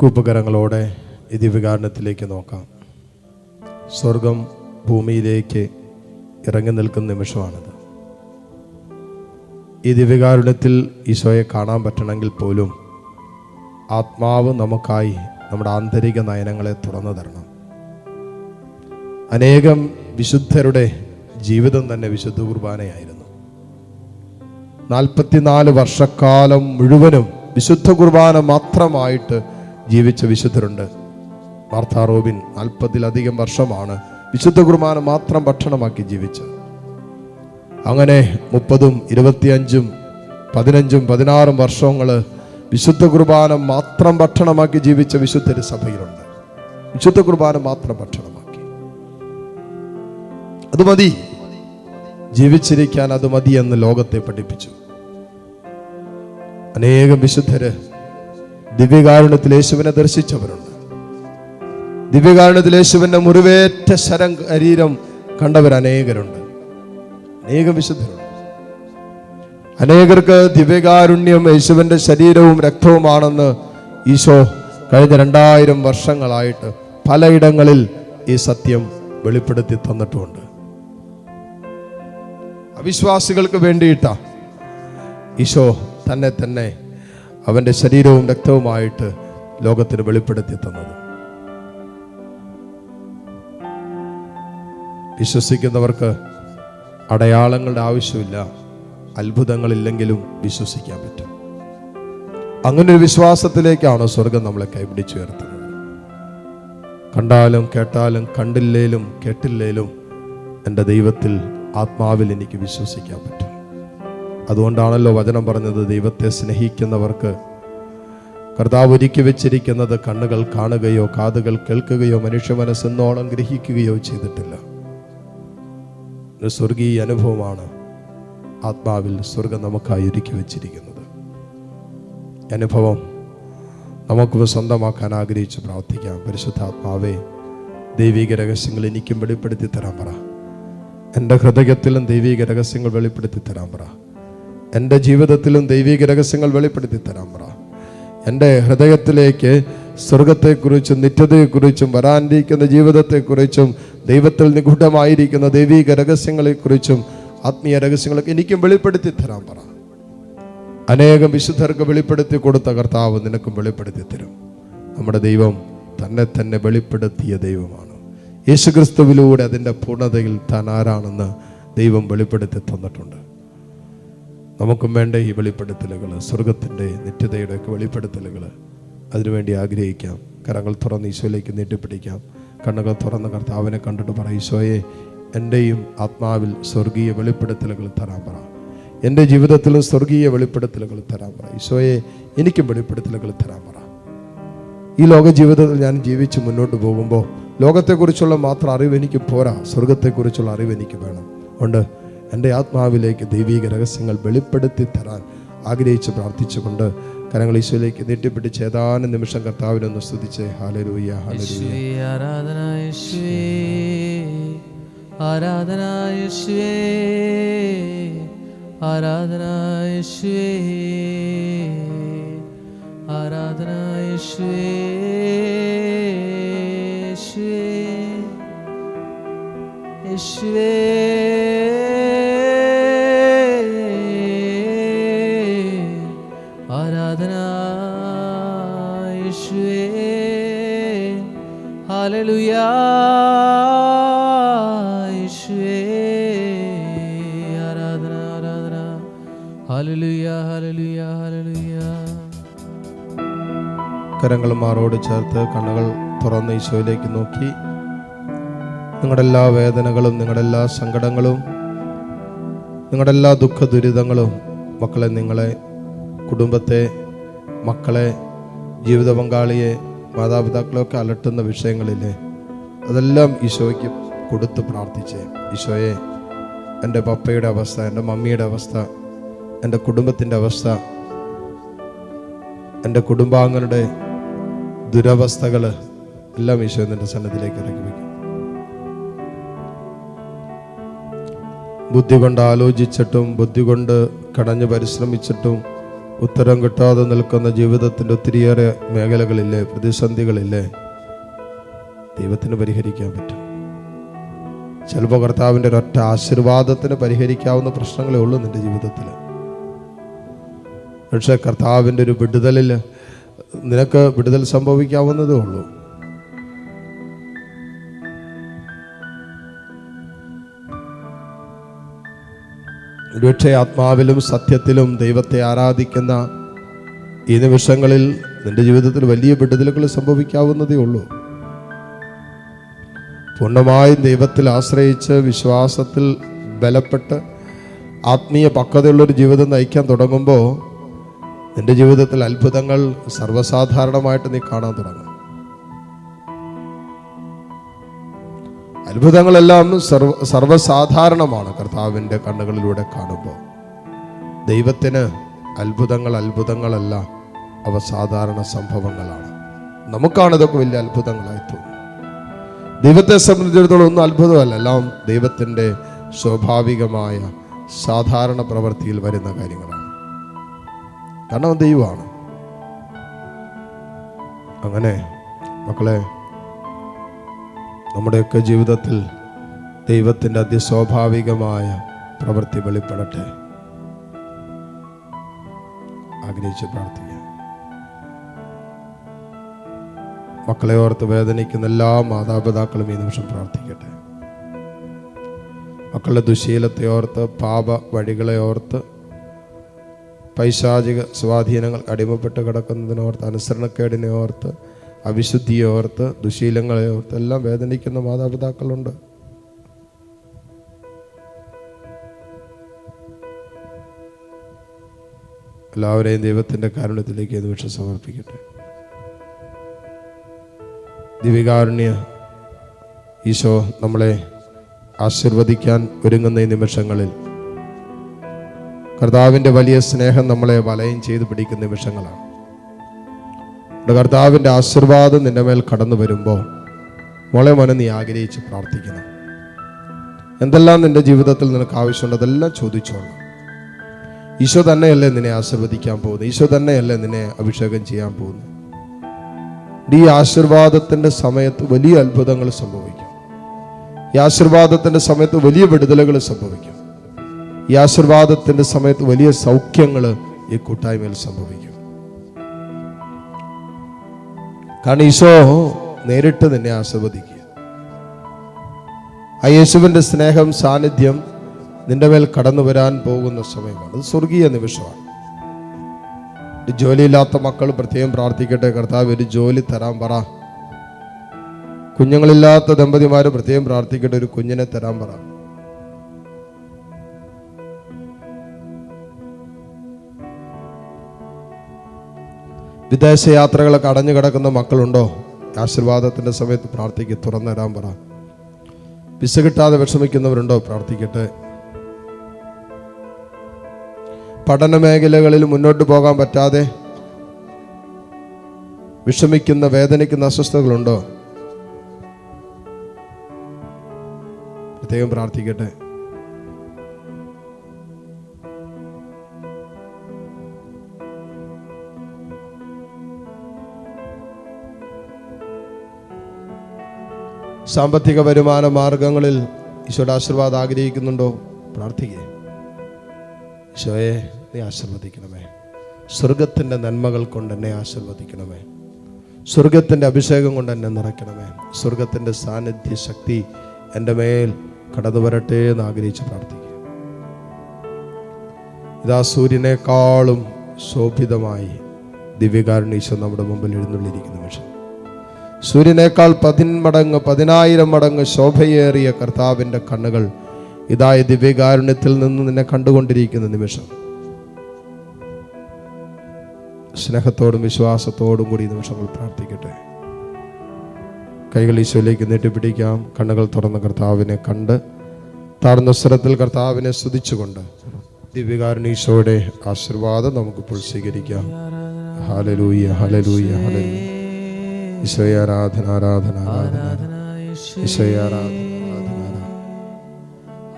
കൂപ്പകരങ്ങളോടെ ഈ ദിവ്യകാരണത്തിലേക്ക് നോക്കാം. സ്വർഗം ഭൂമിയിലേക്ക് ഇറങ്ങി നിൽക്കുന്ന നിമിഷമാണിത്. ഈ ദിവ്യകാരുണ്യത്തിൽ ഈശോയെ കാണാൻ പറ്റണമെങ്കിൽ പോലും ആത്മാവ് നമുക്കായി നമ്മുടെ ആന്തരിക നയനങ്ങളെ തുറന്നു തരണം. അനേകം വിശുദ്ധരുടെ ജീവിതം തന്നെ വിശുദ്ധ കുർബാനയായിരുന്നു. നാൽപ്പത്തിനാല് വർഷക്കാലം മുഴുവനും വിശുദ്ധ കുർബാന മാത്രമായിട്ട് ജീവിച്ച വിശുദ്ധരുണ്ട്. മാർത്താ റോബിൻ നാൽപ്പതിലധികം വർഷമാണ് വിശുദ്ധ കുർബാന മാത്രം ഭക്ഷണമാക്കി ജീവിച്ചത്. അങ്ങനെ മുപ്പതും ഇരുപത്തിയഞ്ചും പതിനഞ്ചും പതിനാറും വർഷങ്ങൾ വിശുദ്ധ കുർബാന മാത്രം ഭക്ഷണമാക്കി ജീവിച്ച വിശുദ്ധ സഭയിലുണ്ട്. വിശുദ്ധ കുർബാന മാത്രം ഭക്ഷണമാക്കി. അത് മതി. ജീവിച്ചിരിക്കാൻ അത് മതി എന്ന് ലോകത്തെ പഠിപ്പിച്ചു. അനേകം വിശുദ്ധര് ദിവ്യകാരുണ്യത്തിൽ യേശുവിനെ ദർശിച്ചവരുണ്ട്. ദിവ്യകാരുണ്യത്തിൽ യേശുവിന്റെ മുറിവേറ്റ ശരം ശരീരം കണ്ടവർ അനേകരുണ്ട്. അനേകം വിശുദ്ധരുണ്ട്. അനേകർക്ക് ദിവ്യകാരുണ്യം യേശുവിന്റെ ശരീരവും രക്തവുമാണെന്ന് ഈശോ കഴിഞ്ഞ രണ്ടായിരം വർഷങ്ങളായിട്ട് പലയിടങ്ങളിൽ ഈ സത്യം വെളിപ്പെടുത്തി തന്നിട്ടുമുണ്ട്. അവിശ്വാസികൾക്ക് വേണ്ടിയിട്ട ഈശോ തന്നെ തന്നെ അവന്റെ ശരീരവും രക്തവുമായിട്ട് ലോകത്തിന് വെളിപ്പെടുത്തി തന്നത്. വിശ്വസിക്കുന്നവർക്ക് അടയാളങ്ങളുടെ ആവശ്യമില്ല അത്ഭുതങ്ങളില്ലെങ്കിലും വിശ്വസിക്കാൻ പറ്റും. അങ്ങനെ ഒരു വിശ്വാസത്തിലേക്കാണ് സ്വർഗം നമ്മളെ കൈപിടിച്ചുയർത്തുന്നത് കണ്ടാലും കേട്ടാലും കണ്ടില്ലേലും കേട്ടില്ലേലും എന്റെ ദൈവത്തിൽ ആത്മാവിൽ എനിക്ക് വിശ്വസിക്കാൻ പറ്റും. അതുകൊണ്ടാണല്ലോ വചനം പറഞ്ഞത് ദൈവത്തെ സ്നേഹിക്കുന്നവർക്ക്. കർത്താവ് ഒരുക്കി വെച്ചിരിക്കുന്നത് കണ്ണുകൾ കാണുകയോ കാതുകൾ കേൾക്കുകയോ മനുഷ്യ മനസ്സെന്നോളം ഗ്രഹിക്കുകയോ ചെയ്തിട്ടില്ല. ഒരു സ്വർഗീയ അനുഭവമാണ്. ആത്മാവിൽ സ്വർഗം നമുക്കായി ഒരുക്കി വെച്ചിരിക്കുന്നത്. അനുഭവം നമുക്ക് സ്വന്തമാക്കാൻ ആഗ്രഹിച്ച് പ്രാർത്ഥിക്കാം. പരിശുദ്ധാത്മാവേ ദൈവിക രഹസ്യങ്ങൾ എനിക്കും വെളിപ്പെടുത്തി തരാൻ പറ. എന്റെ ഹൃദയത്തിലും ദൈവിക രഹസ്യങ്ങൾ വെളിപ്പെടുത്തി തരാൻ പറ. എന്റെ ജീവിതത്തിലും ദൈവിക രഹസ്യങ്ങൾ വെളിപ്പെടുത്തി തരാൻ പറ എന്റെ ഹൃദയത്തിലേക്ക് സ്വർഗത്തെക്കുറിച്ചും നിത്യതയെക്കുറിച്ചും വരാനിരിക്കുന്ന ജീവിതത്തെക്കുറിച്ചും ദൈവത്തിൽ നിഗൂഢമായിരിക്കുന്ന ദൈവിക രഹസ്യങ്ങളെക്കുറിച്ചും ആത്മീയ രഹസ്യങ്ങളൊക്കെ എനിക്കും വെളിപ്പെടുത്തി തരാൻ പറ അനേകം വിശുദ്ധർക്ക് വെളിപ്പെടുത്തി കൊടുത്ത കർത്താവ് നിനക്കും വെളിപ്പെടുത്തി തരും. നമ്മുടെ ദൈവം തന്നെ തന്നെ വെളിപ്പെടുത്തിയ ദൈവമാണ്. യേശുക്രിസ്തുവിലൂടെ അതിന്റെ പൂർണതയിൽ താൻ ആരാണെന്ന് ദൈവം വെളിപ്പെടുത്തി തന്നിട്ടുണ്ട്. നമുക്കും വേണ്ട ഈ വെളിപ്പെടുത്തലുകൾ സ്വർഗത്തിന്റെ നിത്യതയുടെ ഒക്കെ വെളിപ്പെടുത്തലുകൾ അതിനുവേണ്ടി ആഗ്രഹിക്കാം. കരങ്ങൾ തുറന്ന് ഈശോയിലേക്ക് നീട്ടിപ്പിടിക്കാം. കണ്ണുകൾ തുറന്ന് കർത്താവിനെ കണ്ടിട്ട് പറ ഈശോയെ എന്റെയും ആത്മാവിൽ സ്വർഗീയ വെളിപ്പെടുത്തലുകൾ തരാൻ പറ. എന്റെ ജീവിതത്തിൽ സ്വർഗീയ വെളിപ്പെടുത്തലുകൾ തരാൻ പറ. ഈശോയെ എനിക്കും വെളിപ്പെടുത്തലുകൾ തരാൻ പറ. ഈ ലോക ജീവിതത്തിൽ ഞാൻ ജീവിച്ച് മുന്നോട്ട് പോകുമ്പോൾ ലോകത്തെക്കുറിച്ചുള്ള മാത്രം അറിവ് എനിക്ക് പോരാ. സ്വർഗത്തെക്കുറിച്ചുള്ള അറിവ് എനിക്ക് വേണം. അതുകൊണ്ട് എന്റെ ആത്മാവിലേക്ക് ദൈവീക രഹസ്യങ്ങൾ വെളിപ്പെടുത്തി തരാൻ ആഗ്രഹിച്ച് പ്രാർത്ഥിച്ചുകൊണ്ട് കരങ്ങൾ ഈശോയിലേക്ക് നീട്ടിപ്പിടിച്ച് ഏതാനും നിമിഷം കർത്താവിനൊന്ന് സ്തുതിച്ച്. ഹാലരൂയ ഹാലരൂയ കരങ്ങൾ മാറോട് ചേർത്ത് കണ്ണുകൾ തുറന്ന് ഈശോയിലേക്ക് നോക്കി. നിങ്ങളുടെ എല്ലാ വേദനകളും നിങ്ങളുടെ എല്ലാ സങ്കടങ്ങളും നിങ്ങളുടെ എല്ലാ ദുഃഖ ദുരിതങ്ങളും മക്കളെ നിങ്ങളെ കുടുംബത്തെ മക്കളെ ജീവിത പങ്കാളിയെ മാതാപിതാക്കളെയൊക്കെ അലട്ടുന്ന വിഷയങ്ങളില്ലേ അതെല്ലാം ഈശോയ്ക്ക് കൊടുത്ത് പ്രാർത്ഥിച്ചേ. ഈശോയെ എന്റെ പപ്പയുടെ അവസ്ഥ എന്റെ മമ്മിയുടെ അവസ്ഥ എന്റെ കുടുംബത്തിന്റെ അവസ്ഥ എന്റെ കുടുംബാംഗങ്ങളുടെ ദുരവസ്ഥകൾ എല്ലാം ഈശോ എന്റെ സന്നദ്ധിയിലേക്ക് ഇറക്കി വയ്ക്കും. ബുദ്ധി കൊണ്ട് ആലോചിച്ചിട്ടും ബുദ്ധി കൊണ്ട് കടഞ്ഞ് പരിശ്രമിച്ചിട്ടും ഉത്തരം കിട്ടാതെ നിൽക്കുന്ന ജീവിതത്തിന്റെ ഒത്തിരിയേറെ മേഖലകളില്ലേ പ്രതിസന്ധികളില്ലേ ദൈവത്തിന് പരിഹരിക്കാൻ പറ്റും. ചിലപ്പോൾ കർത്താവിന്റെ ഒരൊറ്റ ആശീർവാദത്തിന് പരിഹരിക്കാവുന്ന പ്രശ്നങ്ങളേ ഉള്ളൂ നിന്റെ ജീവിതത്തിൽ. പക്ഷേ കർത്താവിന്റെ ഒരു വിടുതലിൽ നിനക്ക് വിടുതൽ സംഭവിക്കാവുന്നതേ ഉള്ളൂ. ഒരുപക്ഷെ ആത്മാവിലും സത്യത്തിലും ദൈവത്തെ ആരാധിക്കുന്ന ഈ നിമിഷങ്ങളിൽ നിന്റെ ജീവിതത്തിൽ വലിയ വിടുതലുകൾ സംഭവിക്കാവുന്നതേ ഉള്ളൂ. പൂർണമായും ദൈവത്തിൽ ആശ്രയിച്ച് വിശ്വാസത്തിൽ ബലപ്പെട്ട് ആത്മീയ പക്വതയുള്ളൊരു ജീവിതം നയിക്കാൻ തുടങ്ങുമ്പോൾ നിന്റെ ജീവിതത്തിൽ അത്ഭുതങ്ങൾ സർവസാധാരണമായിട്ട് നീ കാണാൻ തുടങ്ങും. അത്ഭുതങ്ങളെല്ലാം സർവ സർവസാധാരണമാണ് കർത്താവിന്റെ കണ്ണുകളിലൂടെ കാണുമ്പോൾ. ദൈവത്തിന് അത്ഭുതങ്ങൾ അത്ഭുതങ്ങളല്ല അവ സാധാരണ സംഭവങ്ങളാണ്. നമുക്കാണ് ഇതൊക്കെ വലിയ അത്ഭുതങ്ങളായി തോന്നുന്നത്. ദൈവത്തെ സംബന്ധിച്ചിടത്തോളം ഒന്നും അത്ഭുതമല്ല. എല്ലാം ദൈവത്തിന്റെ സ്വാഭാവികമായ സാധാരണ പ്രവൃത്തിയിൽ വരുന്ന കാര്യങ്ങളാണ്. കാരണം ദൈവമാണ്. അങ്ങനെ മക്കളെ നമ്മുടെയൊക്കെ ജീവിതത്തിൽ ദൈവത്തിന്റെ അതിസ്വാഭാവികമായ പ്രവൃത്തി വെളിപ്പെടട്ടെ. ആഗ്രഹിച്ച് പ്രാർത്ഥിക്കാം. മക്കളെ ഓർത്ത് വേദനിക്കുന്ന എല്ലാ മാതാപിതാക്കളും ഈ നിമിഷം പ്രാർത്ഥിക്കട്ടെ. മക്കളുടെ ദുശീലത്തെ ഓർത്ത് പാപ വഴികളെ ഓർത്ത് പൈശാചിക സ്വാധീനങ്ങൾ അടിമപ്പെട്ട് കിടക്കുന്നതിനോർത്ത് അനുസരണക്കേടിനെ ഓർത്ത് അവിശുദ്ധിയെ ഓർത്ത് ദുശീലങ്ങളെ ഓർത്ത് എല്ലാം വേദനിക്കുന്ന മാതാപിതാക്കളുണ്ട്. എല്ലാവരെയും ദൈവത്തിന്റെ കാരുണ്യത്തിലേക്ക് ഈ നിമിഷം സമർപ്പിക്കട്ടെ. ദിവികാരുണ്യ ഈശോ നമ്മളെ ആശീർവദിക്കാൻ ഒരുങ്ങുന്ന ഈ നിമിഷങ്ങളിൽ കർത്താവിന്റെ വലിയ സ്നേഹം നമ്മളെ വലയം ചെയ്ത് പിടിക്കുന്ന നിമിഷങ്ങളാണ് നമ്മുടെ കർത്താവിന്റെ ആശീർവാദം നിന്റെ മേൽ കടന്നു വരുമ്പോൾ മോളെ മോനെ നീ ആഗ്രഹിച്ച് പ്രാർത്ഥിക്കണം. എന്തെല്ലാം നിന്റെ ജീവിതത്തിൽ നിനക്ക് ആവശ്യമുണ്ട് അതെല്ലാം ചോദിച്ചോളാം ഈശോ തന്നെയല്ലേ നിന്നെ ആശീർവദിക്കാൻ പോകുന്നു ഈശോ തന്നെയല്ലേ നിന്നെ അഭിഷേകം ചെയ്യാൻ പോകുന്നു ഈ ആശീർവാദത്തിന്റെ സമയത്ത് വലിയ അത്ഭുതങ്ങൾ സംഭവിക്കും. ഈ ആശീർവാദത്തിന്റെ സമയത്ത് വലിയ വിടുതലുകൾ സംഭവിക്കും. ഈ ആശീർവാദത്തിന്റെ സമയത്ത് വലിയ സൗഖ്യങ്ങൾ ഈ കൂട്ടായ്മയിൽ സംഭവിക്കും. കാരണം ഈശോ നേരിട്ട് നിന്നെ ആശീർവദിക്കുക. ആ യേശുവിന്റെ സ്നേഹം സാന്നിധ്യം നിന്റെ മേൽ കടന്നു വരാൻ പോകുന്ന സമയമാണ്. അത് സ്വർഗീയ നിമിഷമാണ്. ജോലിയില്ലാത്ത മക്കൾ പ്രത്യേകം പ്രാർത്ഥിക്കട്ടെ. കർത്താവ് ഒരു ജോലി തരാൻ പറ. കുഞ്ഞുങ്ങളില്ലാത്ത ദമ്പതിമാർ പ്രത്യേകം പ്രാർത്ഥിക്കട്ടെ. ഒരു കുഞ്ഞിനെ തരാൻ പറ. വിദേശ യാത്രകളൊക്കെ അടഞ്ഞു കിടക്കുന്ന മക്കളുണ്ടോ? ആശീർവാദത്തിന്റെ സമയത്ത് പ്രാർത്ഥിക്ക് തുറന്നു തരാൻ പറ. വിസ കിട്ടാതെ വിഷമിക്കുന്നവരുണ്ടോ? പ്രാർത്ഥിക്കട്ടെ. പഠന മേഖലകളിൽ മുന്നോട്ട് പോകാൻ പറ്റാതെ വിഷമിക്കുന്ന വേദനിക്കുന്ന അസ്വസ്ഥതകളുണ്ടോ? പ്രത്യേകം പ്രാർത്ഥിക്കട്ടെ. സാമ്പത്തിക വരുമാന മാർഗങ്ങളിൽ ഈശോയുടെ ആശീർവാദം ആഗ്രഹിക്കുന്നുണ്ടോ? പ്രാർത്ഥിക്കേ. ഈശോയെ നീ ആശീർവദിക്കണമേ. സ്വർഗത്തിന്റെ നന്മകൾ കൊണ്ട് എന്നെ ആശീർവദിക്കണമേ. സ്വർഗത്തിന്റെ അഭിഷേകം കൊണ്ട് എന്നെ നിറയ്ക്കണമേ. സ്വർഗത്തിന്റെ സാന്നിധ്യ ശക്തി എന്റെ മേൽ കടന്നു വരട്ടെ എന്ന് ആഗ്രഹിച്ച് പ്രാർത്ഥിക്കുക ഇതാ സൂര്യനേക്കാളും ശോഭിതമായി ദിവ്യകാരുണീശ്വർ നമ്മുടെ മുമ്പിൽ എഴുന്നള്ളിയിരിക്കുന്ന നിമിഷം സൂര്യനേക്കാൾ പതിന്മടങ്ങ് പതിനായിരം മടങ്ങ് ശോഭയേറിയ കർത്താവിന്റെ കണ്ണുകൾ ഇതായ ദിവ്യകാരുണ്യത്തിൽ നിന്ന് നിന്നെ കണ്ടുകൊണ്ടിരിക്കുന്ന നിമിഷം. സ്നേഹത്തോടും വിശ്വാസത്തോടും കൂടി ഈ നിമിഷങ്ങൾ പ്രാർത്ഥിക്കട്ടെ. കൈകൾ ഈശോയിലേക്ക് നീട്ടിപ്പിടിക്കാം. കണ്ണുകൾ തുറന്ന കർത്താവിനെ കണ്ട് താഴ്ന്ന സ്വരത്തിൽ കർത്താവിനെ സ്തുതിച്ചുകൊണ്ട് ദിവ്യകാരുണീശോയുടെ ആശീർവാദം നമുക്കിപ്പോൾ സ്വീകരിക്കാം. ഹലലൂയ ഹലലൂയ ഹലലൂയ ഈശോയെ ആരാധന ആരാധന ആരാധന ഈശോയെ ആരാധന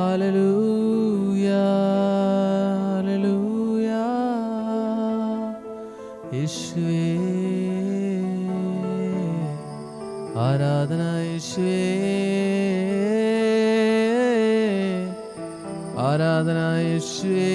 ആരാധന യേശുവേ ആരാധന യേശുവേ ആരാധന യേശുവേ